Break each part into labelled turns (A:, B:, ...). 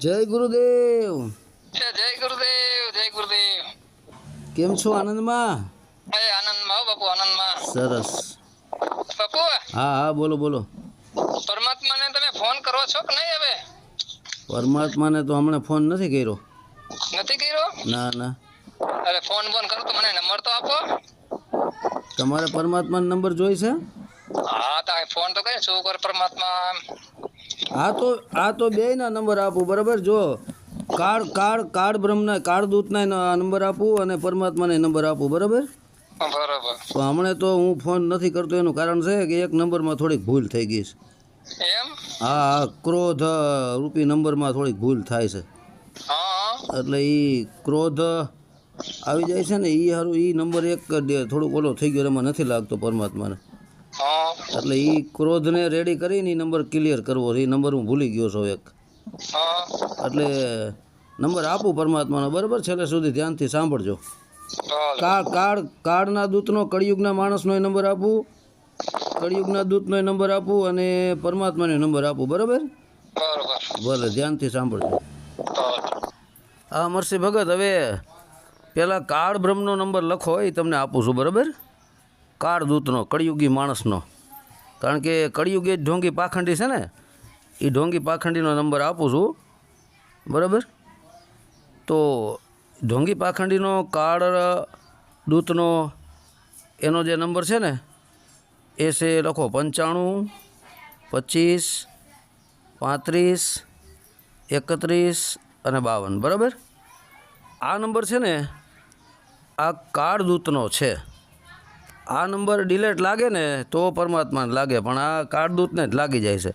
A: જય ગુરુદેવ.
B: જય જય ગુરુદેવ જય ગુરુદેવ.
A: કેમ છો આનંદમાં?
B: એ આનંદમાં હો બાપુ આનંદમાં.
A: સરસ.
B: બાપુ
A: હા હા બોલો બોલો.
B: પરમાત્માને તમે ફોન કરો છો કે નહીં હવે?
A: પરમાત્માને તો હમણાં ફોન નથી કર્યો.
B: નથી કર્યો?
A: ના ના.
B: અરે ફોન ફોન કરો તો મને નંબર તો આપો.
A: તમારે પરમાત્માનો નંબર જોઈશે
B: હા તો ફોન તો કરે શું કર પરમાત્મા.
A: આ તો આ તો બેયના નંબર આપું બરાબર? જો કાળ કાળ કાળ બ્રહ્મના કાળ દૂતના નંબર આપું અને પરમાત્માને નંબર આપું બરાબર?
B: બરાબર.
A: તો હમણાં તો હું ફોન નથી કરતો એનું કારણ છે કે એક નંબરમાં થોડીક ભૂલ થઈ ગઈ છે.
B: એમ?
A: હા ક્રોધ રૂપી નંબરમાં થોડીક ભૂલ થાય છે. એટલે એ ક્રોધ આવી જાય છે ને એ સારું એ નંબર એક થોડુંક ઓલો થઈ ગયો એમાં નથી લાગતો પરમાત્માને. એટલે એ ક્રોધને રેડી કરીને નંબર ક્લિયર કરવો છે. એ નંબર હું ભૂલી ગયો છું એક. એટલે નંબર આપું પરમાત્માનો બરાબર? છેલ્લે સુધી ધ્યાનથી સાંભળજો. કાળ કાળ કાળના દૂતનો કળિયુગના માણસનો નંબર આપું. કળિયુગના દૂતનો નંબર આપું અને પરમાત્માનો નંબર આપું બરાબર? ભલે ધ્યાનથી સાંભળજો. હા અમરસિંહ ભગત હવે પહેલાં કાળ બ્રહ્મનો નંબર લખો એ તમને આપું છું બરાબર? કાળ દૂતનો કળિયુગી માણસનો. કારણ કે કળિયુગી ઢોંગી પાખંડી છે ને એ ઢોંગી પાખંડીનો નંબર આપું છું. બરાબર? તો ઢોંગી પાખંડીનો કાળ દૂતનો એનો જે નંબર છે ને, એ છે લખો પંચાણું, પચીસ, પાંત્રીસ, એકત્રીસ અને બાવન. બરાબર? આ નંબર છે ને, આ કાળ દૂતનો છે. આ નંબર ડિલેટ લાગે ને તો પરમાત્માને લાગે, પણ આ કાળદૂતને જ લાગી જાય છે.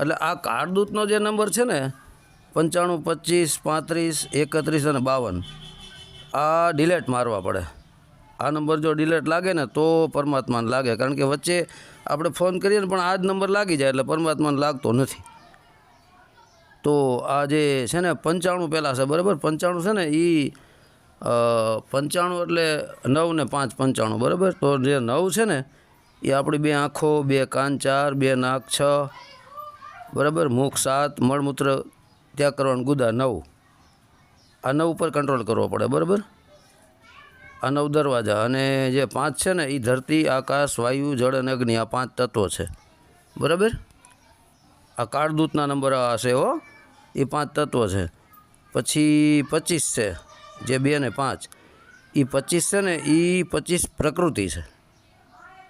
A: એટલે આ કાળદૂતનો જે નંબર છે ને, પંચાણું, પચીસ, પાંત્રીસ, એકત્રીસ અને બાવન, આ ડિલેટ મારવા પડે. આ નંબર જો ડિલેટ લાગે ને તો પરમાત્માને લાગે, કારણ કે વચ્ચે આપણે ફોન કરીએ ને, પણ આ જ નંબર લાગી જાય એટલે પરમાત્માને લાગતો નથી. તો આ જે છે ને, પંચાણું પહેલાં છે, બરાબર? પંચાણું છે ને એ પંચાણું એટલે નવ ને પાંચ પંચાણું, બરાબર? તો જે નવ છે ને, એ આપણી બે આંખો, બે કાન ચાર, બે નાક છ, બરાબર? મુખ સાત, મળમૂત્ર ત્યાગ કરવાનું ગુદા નવ. આ નવ ઉપર કંટ્રોલ કરવો પડે, બરાબર? આ નવ દરવાજા, અને જે પાંચ છે ને એ ધરતી, આકાશ, વાયુ, જળ અને અગ્નિ, આ પાંચ તત્વો છે. બરાબર? આ કાળદૂતના નંબર આ હશે હો. એ પાંચ તત્વો છે. પછી પચીસ છે. જે બે ને પાંચ એ પચીસ છે ને એ પચીસ પ્રકૃતિ છે.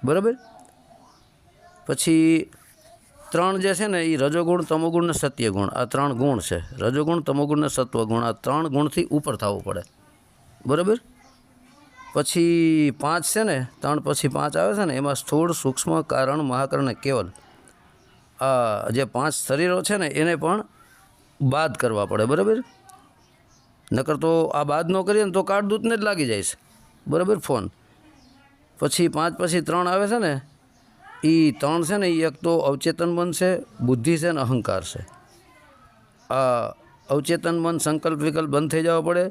A: બરાબર? પછી ત્રણ જે છે ને એ રજોગુણ, તમોગુણ ને સત્યગુણ. આ ત્રણ ગુણ છે. રજોગુણ, તમોગુણ ને સત્વગુણ. આ ત્રણ ગુણથી ઉપર થવું પડે. બરાબર? પછી પાંચ છે ને, ત્રણ પછી પાંચ આવે છે ને, એમાં સ્થૂળ, સૂક્ષ્મ, કારણ, મહાકરણ કેવલ. આ જે પાંચ શરીરો છે ને, એને પણ બાદ કરવા પડે. બરાબર? નકર તો આ બાદ ન કરીએ ને તો કાળદૂતને જ લાગી જાય છે. બરાબર? ફોન. પછી પાંચ, પછી ત્રણ આવે છે ને એ ત્રણ છે ને એ એક તો અવચેતન મન છે, બુદ્ધિ છે ને અહંકાર છે. આ અવચેતન મન સંકલ્પ વિકલ્પ બંધ થઈ જવો પડે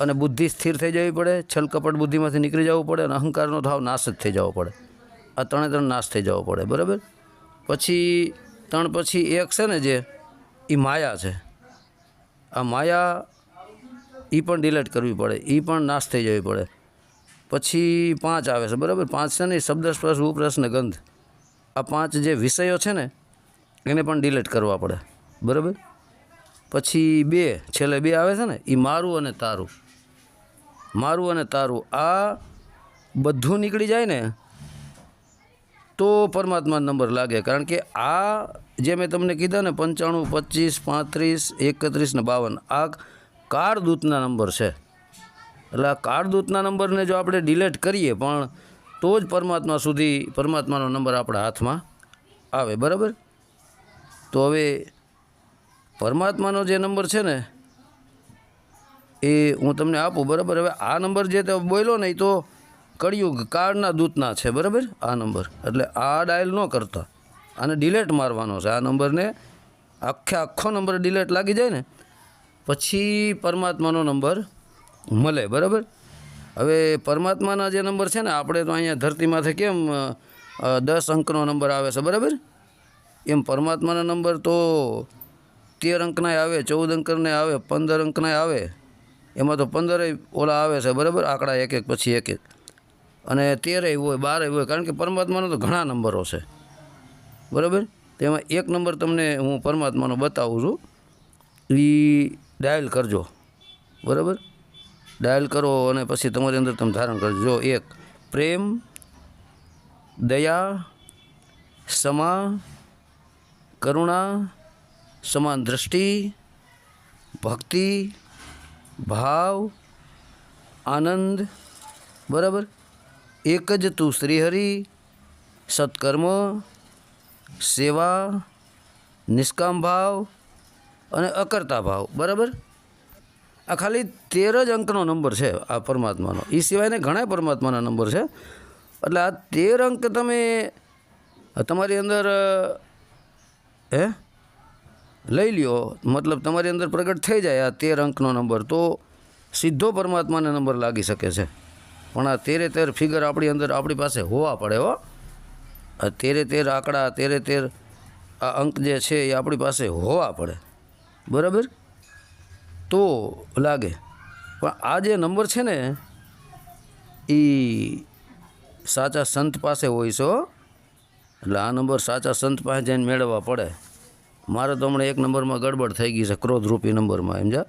A: અને બુદ્ધિ સ્થિર થઈ જવી પડે, છલકપટ બુદ્ધિમાંથી નીકળી જવું પડે અને અહંકારનો થાવ નાશ જ થઈ જવો પડે. આ ત્રણે ત્રણ નાશ થઈ જવો પડે, બરાબર? પછી ત્રણ, પછી એક છે ને જે એ માયા છે. આ માયા એ પણ ડિલેટ કરવી પડે. એ પણ નાશ થઈ જવી પડે. પછી પાંચ આવે છે, બરાબર? પાંચ છે ને શબ્દ સ્પર્શ ઉપરસ ને ગંધ. આ પાંચ જે વિષયો છે ને, એને પણ ડિલેટ કરવા પડે. બરાબર? પછી બે, છેલ્લે બે આવે છે ને એ મારું અને તારું. મારું અને તારું. આ બધું નીકળી જાય ને, તો પરમાત્મા નંબર લાગે. કારણ કે આ જે મેં તમને કીધા ને, પંચાણું, પચીસ, પાંત્રીસ, એકત્રીસ ને બાવન, આ કાળદૂતના નંબર છે. એટલે આ કારદૂતના નંબરને જો આપણે ડિલેટ કરીએ પણ તો જ પરમાત્મા સુધી પરમાત્માનો નંબર આપણા હાથમાં આવે, બરાબર? તો હવે પરમાત્માનો જે નંબર છે ને, એ હું તમને આપું, બરાબર? હવે આ નંબર જે તમે બોલ્યો ને, એ તો કળિયુગ કાળના દૂતના છે, બરાબર? આ નંબર. એટલે આ ડાયલ ન કરતા. આને ડિલેટ મારવાનો છે. આ નંબરને આખે આખો નંબર ડિલેટ લાગી જાય ને પછી પરમાત્માનો નંબર મળે, બરાબર? હવે પરમાત્માના જે નંબર છે ને, આપણે તો અહીંયા ધરતીમાંથી કેમ દસ અંકનો નંબર આવે છે, બરાબર? એમ પરમાત્માના નંબર તો તેર અંકના આવે, ચૌદ અંકને આવે, પંદર અંકના આવે. એમાં તો પંદરે ઓલા આવે છે, બરાબર? આંકડા એક એક પછી એક એક અને તેરેય હોય, બારેય હોય, કારણ કે પરમાત્માનો તો ઘણા નંબરો છે. બરાબર? તેમાં એક નંબર તમને હું પરમાત્માનો બતાવું છું. એ ડાયલ કરજો. બરાબર? ડાયલ કરો અને પછી તમારી અંદર તમે ધારણ કરજો. એક, પ્રેમ, દયા ક્ષમા કરુણા, સમાન દ્રષ્ટિ, ભક્તિ, ભાવ, આનંદ, બરાબર? એક જ તું શ્રીહરિ, સત્કર્મ, સેવા, નિષ્કામ ભાવ અને અકર્તા ભાવ, બરાબર? આ ખાલી તેર જ અંકનો નંબર છે આ પરમાત્માનો. એ સિવાયને ઘણા પરમાત્માના નંબર છે. એટલે આ તેર અંક તમે તમારી અંદર હે? લઈ લ્યો. મતલબ તમારી અંદર પ્રગટ થઈ જાય આ તેર અંકનો નંબર. તો સીધો પરમાત્માને નંબર લાગી શકે છે. પણ આ તેરે તેર ફિગર આપણી અંદર આપણી પાસે હોવા પડે, હો. આ તેરે તેર આંકડા તેરે તેર આ અંક જે છે એ આપણી પાસે હોવા પડે. બરાબર? તો લાગે. પણ આ જે નંબર છે ને, એ સાચા સંત પાસે હોય છે. એટલે આ નંબર સાચા સંત પાસે જઈને મેળવવા પડે. મારે તો હમણાં એક નંબરમાં ગડબડ થઈ ગઈ છે, ક્રોધરૂપી નંબરમાં એમ જા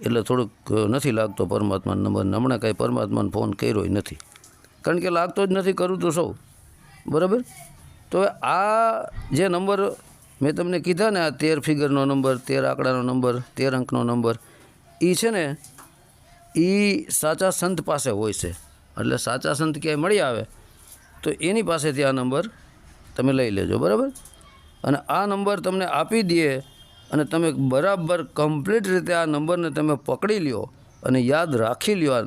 A: એટલે થોડુંક નથી લાગતો પરમાત્માના નંબર હમણાં કાંઈ પરમાત્માને ફોન કર્યો નથી. કારણ કે લાગતો જ નથી, કરું તો સૌ. બરાબર? તો આ જે નંબર મેં તમને કીધા ને આ તેર ફિગરનો નંબર, તેર આંકડાનો નંબર, તેર અંકનો નંબર. એ છે ને એ સાચા સંત પાસે હોય છે. એટલે સાચા સંત ક્યાંય મળી આવે, તો એની પાસેથી આ નંબર તમે લઈ લેજો, બરાબર? અને આ નંબર તમને આપી દઈએ અને તમે બરાબર કમ્પ્લીટ રીતે આ નંબરને તમે પકડી લ્યો અને યાદ રાખી લ્યો આ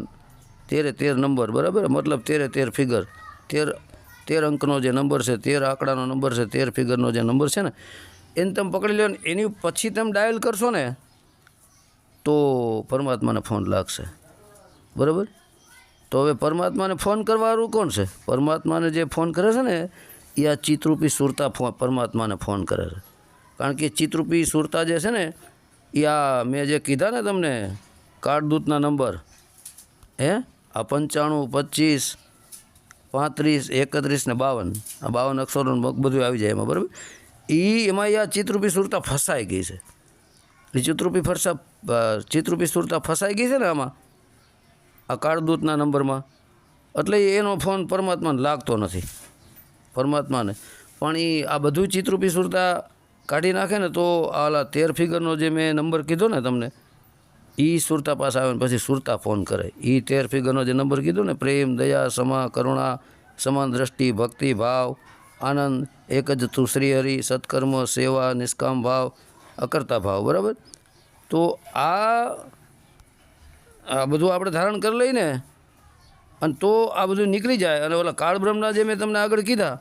A: તેરે તેર નંબર, બરાબર? મતલબ તેરે તેર ફિગર, તેર તેર અંકનો જે નંબર છે, તેર આંકડાનો નંબર છે, તેર ફિગરનો જે નંબર છે ને, એને તમે પકડી લો ને, એની પછી તમે ડાયલ કરશો ને, તો પરમાત્માને ફોન લાગશે. બરાબર? તો હવે પરમાત્માને ફોન કરવાનું કોણ છે? પરમાત્માને જે ફોન કરે છે ને, એ આ ચિત્રરૂપી સુરતા ફો, પરમાત્માને ફોન કરે છે. કારણ કે ચિત્રરૂપી સુરતા જે છે ને, એ આ મેં જે કીધા ને તમને, કાળદૂતના નંબર, હે? આ પંચાણું, પચીસ પાંત્રીસ, એકત્રીસ ને બાવન. આ બાવન અક્ષરો બધું આવી જાય એમાં, બરાબર? એ એમાં આ ચિત્રરૂપી સુરતા ફસાઈ ગઈ છે. એ ચિત્રરૂપી ફરસા ચિત્રરૂપી સુરતા ફસાઈ ગઈ છે ને આમાં, આ કાળદૂતના નંબરમાં. એટલે એનો ફોન પરમાત્માને લાગતો નથી. પરમાત્માને. પણ એ આ બધું ચિત્રરૂપી સુરતા કાઢી નાખે ને તો આલા તેર ફિગરનો જે મેં નંબર કીધો ને તમને એ સુરતા પાસે આવે પછી સુરતા ફોન કરે. એ તેર ફિગરનો જે નંબર કીધો ને, પ્રેમ, દયા, સમા, કરુણા, સમાન દ્રષ્ટિ, ભક્તિ, ભાવ, આનંદ, એક જ તું શ્રીહરિ સત્કર્મ, સેવા, નિષ્કામ ભાવ, અકર્તા ભાવ, બરાબર? તો આ આ બધું આપણે ધારણ કરી લઈને અને તો આ બધું નીકળી જાય. અને ઓલા કાળબ્રહ્મના જે મેં તમને આગળ કીધા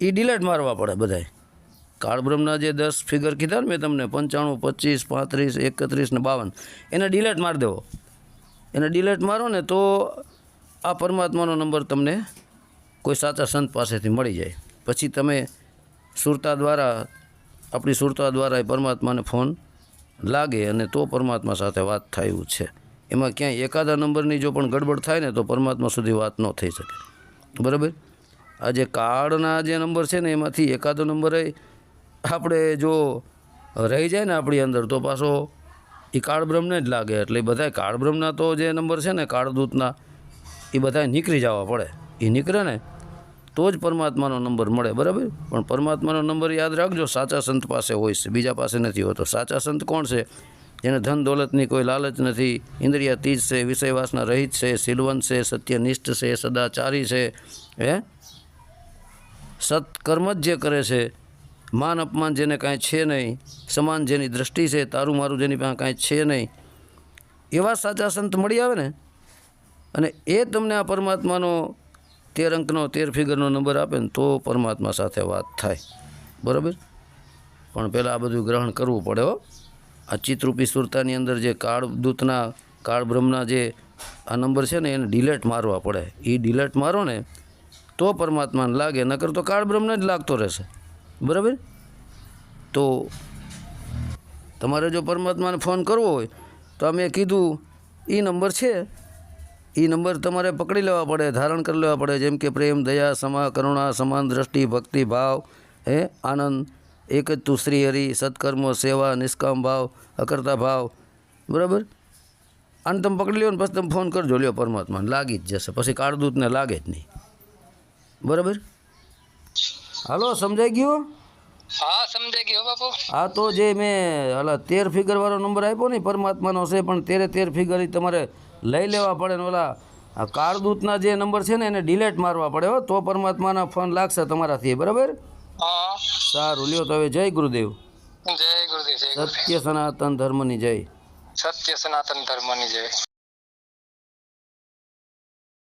A: એ ડિલેટ મારવા પડે બધાય. કાળ બ્રહ્મના જે દસ ફિગર કીધા ને મેં તમને, પંચાણું, પચીસ, પાંત્રીસ, એકત્રીસ ને બાવન, એને ડિલેટ મારી દેવો. એને ડિલેટ મારો ને તો આ પરમાત્માનો નંબર તમને કોઈ સાચા સંત પાસેથી મળી જાય. પછી તમે સુરતા દ્વારા, આપણી સુરતા દ્વારા એ પરમાત્માને ફોન લાગે અને તો પરમાત્મા સાથે વાત થાય એવું છે. એમાં ક્યાંય એકાદા નંબરની જો પણ ગડબડ થાય ને તો પરમાત્મા સુધી વાત ન થઈ શકે. બરાબર? આ જે કાર્ડના જે નંબર છે ને, એમાંથી એકાદો નંબર એ આપણે જો રહી જાય ને આપણી અંદર, તો પાછો એ કાળબ્રહ્મને જ લાગે. એટલે બધા કાળ બ્રહ્મના તો જે નંબર છે ને, કાળદૂતના, એ બધા નીકળી જવા પડે. એ નીકળે ને, તો જ પરમાત્માનો નંબર મળે, બરાબર? પણ પરમાત્માનો નંબર યાદ રાખજો, સાચા સંત પાસે હોય છે, બીજા પાસે નથી હોતો. સાચા સંત કોણ છે? જેને ધન દોલતની કોઈ લાલચ નથી, ઇન્દ્રિયા તીજ છે, વિષયવાસના રહિત છે સિલવંત છે, સત્યનિષ્ઠ છે, સદાચારી છે, હે? સત્કર્મ જ જે કરે છે માન અપમાન જેને કાંઈ છે નહીં, સમાન જેની દ્રષ્ટિ છે, તારું મારું જેની પાસે કાંઈ છે નહીં, એવા સાચા સંત મળી આવે ને? અને એ તમને આ પરમાત્માનો તેર અંકનો, તેર ફિગરનો નંબર આપે ને, તો પરમાત્મા સાથે વાત થાય. બરાબર? પણ પહેલાં આ બધું ગ્રહણ કરવું પડે હો. આ ચિત્રરૂપી સુરતાની અંદર જે કાળદૂતના, કાળબ્રહ્મના જે આ નંબર છે ને, એને ડિલેટ મારવા પડે. એ ડિલેટ મારો ને, તો પરમાત્માને લાગે, નકર તો કાળબ્રહ્મને જ લાગતો રહેશે. બરાબર? તો તમારે જો પરમાત્માને ફોન કરવો હોય, તો અમે કીધું એ નંબર છે. એ નંબર તમારે પકડી લેવા પડે, ધારણ કરી લેવા પડે, જેમ કે પ્રેમ, દયા, સમા, કરુણા, સમાન, દ્રષ્ટિ, ભક્તિ, ભાવ, હે, આનંદ, એક જ તું શ્રી હરિ, સત્કર્મો, સેવા, નિષ્કામ ભાવ, અકર્તા ભાવ, બરાબર? આને તમે પકડી લ્યો ને પછી તમે ફોન કરજો, લ્યો પરમાત્માને, લાગી જ જશે, પછી કાળદૂતને લાગે જ નહીં, બરાબર? હાલો સમજાઈ ગયું?
B: હા સમજાઈ ગયો બાપુ.
A: હા તો જે મેં હલા તેર ફિગરવાળો નંબર આપ્યો ને પરમાત્માનો છે પણ તેરે તેર ફિગર તમારે લઈ લેવા પડે ને ઓલા કારદૂતના જે નંબર છે ને એને ડિલેટ મારવા પડે હો તો પરમાત્માના ફોન લાગશે તમારાથી બરાબર?
B: હા.
A: સારું લ્યો તો હવે
B: જય ગુરુદેવ જય ગુરુદેવ.
A: સત્ય સનાતન ધર્મની જય.
B: સત્ય સનાતન ધર્મની જય.